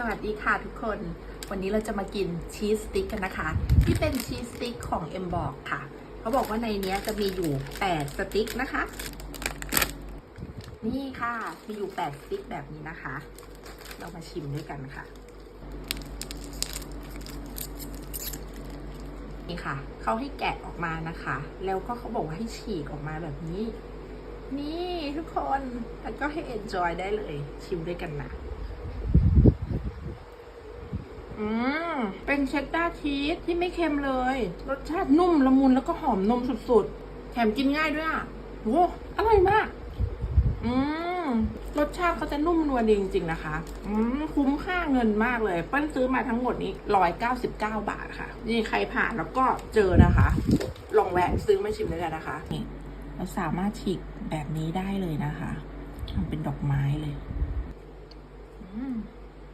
สวัสดีค่ะทุกคน วันนี้เราจะมากินชีสสติ๊กกันนะคะ ที่เป็นชีสสติ๊กของเอ็มบอกค่ะ เขาบอกว่าในนี้จะมีอยู่ 8 สติ๊กนะคะ นี่ค่ะ มีอยู่ 8 สติ๊กแบบนี้นะคะ เรามาชิมด้วยกันค่ะ นี่ค่ะ เขาให้แกะออกมานะคะ แล้วก็เขาบอกว่าให้ฉีกออกมาแบบนี้ นี่ทุกคน แล้วก็ให้ enjoy ได้เลย ชิมด้วยกันนะ อืม เป็นเชดดาร์ชีสที่ไม่เค็มเลย รสชาตินุ่มละมุนแล้วก็หอมนมสุดๆ แถมกินง่ายด้วยอะโว้อร่อยมาก อืม รสชาติเขาจะนุ่มนวลดีจริง ๆ นะคะ อืม คุ้มค่าเงินมากเลยเปิ้ลซื้อมาทั้งหมดนี้ร้อยเก้าสิบเก้าบาทค่ะ นี่ใครผ่านแล้วก็เจอนะคะ ลองแวะซื้อมาชิมด้วยกันนะคะ นี่เราสามารถฉีกแบบนี้ได้เลยนะคะทำเป็นดอกไม้เลย